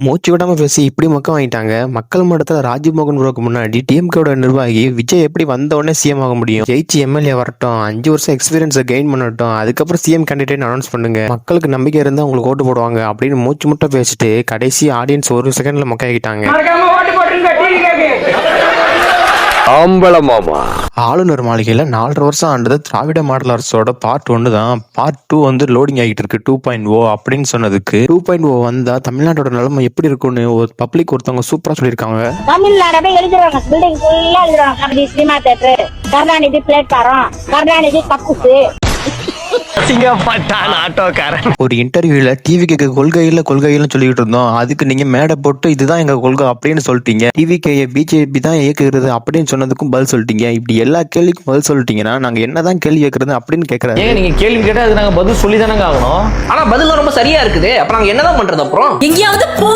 மூச்சு விடாமல் பேசி இப்படி மொக்கம் வாங்கிட்டாங்க. மக்கள் மன்றத்தில் ராஜ்மோகன் ப்ரோக்கு முன்னாடி டிஎம்கேட நிர்வாகி விஜய் எப்படி வந்த உடனே சிஎம் ஆக முடியும்? ஜெயிச்சு எம்எல்ஏ வரட்டும். அஞ்சு வருஷம் எக்ஸ்பீரியன்ஸை கெயின் பண்ணட்டும். அதுக்கப்புறம் சிஎம் கேண்டிடேட் அனௌன்ஸ் பண்ணுங்க. மக்களுக்கு நம்பிக்கை இருந்தால் உங்களுக்கு ஓட்டு போடுவாங்க. அப்படின்னு மூச்சு முட்டை பேசிட்டு கடைசி ஆடியன்ஸ் ஒரு செகண்ட்ல மொக்க ஆகிட்டாங்க ஆம்பளமாமா ஆளுநர் மாளிகையில் நாலரை வருஷம் ஆண்டது திராவிட மாடல் அரசோட பார்ட் ஒன்று தான். பார்ட் டூ வந்து லோடிங் ஆகிட்டு இருக்கு. டூ பாயிண்ட் ஓ அப்படின்னு சொன்னதுக்கு டூ பாயிண்ட் ஓ வந்தா தமிழ்நாட்டோட நிலைமை எப்படி இருக்கும்னு ஒரு பப்ளிக் ஒருத்தவங்க சூப்பரா சொல்லியிருக்காங்க. தமிழ்நாடவே எழுதுறாங்க பில்டிங் ஃபுல்லா எழுதுறாங்க cinema theatre Karunanidhi platform Karunanidhi கக்குசு சிங்கப்பட்டான் ஆட்டோக்காரன். ஒரு இன்டர்வியூல டிவி கேட்க கொள்கை இல்ல கொள்கை இல்லைன்னு சொல்லிட்டு இருந்தோம். அதுக்கு நீங்க மேடை போட்டு இதுதான் எங்க கொள்கை அப்படின்னு சொல்லிட்டீங்க. டிவி கே பிஜேபி தான் இயக்குகிறது அப்படின்னு சொன்னதுக்கும் பதில் சொல்லிட்டீங்க. இப்படி எல்லா கேள்விக்கும் பதில் சொல்லிட்டீங்கன்னா நாங்க என்னதான் கேள்வி கேட்கறது அப்படின்னு கேட்கறாரு ஏங்க நீங்க கேள்வி கேட்டா அது நாங்க பதில் சொல்லி தானங்க ஆகணும்? ஆனா பதில் ரொம்ப சரியா இருக்குது. அப்ப நாங்க என்னதான் பண்றது அப்புறம்? எங்கேயாவது போ!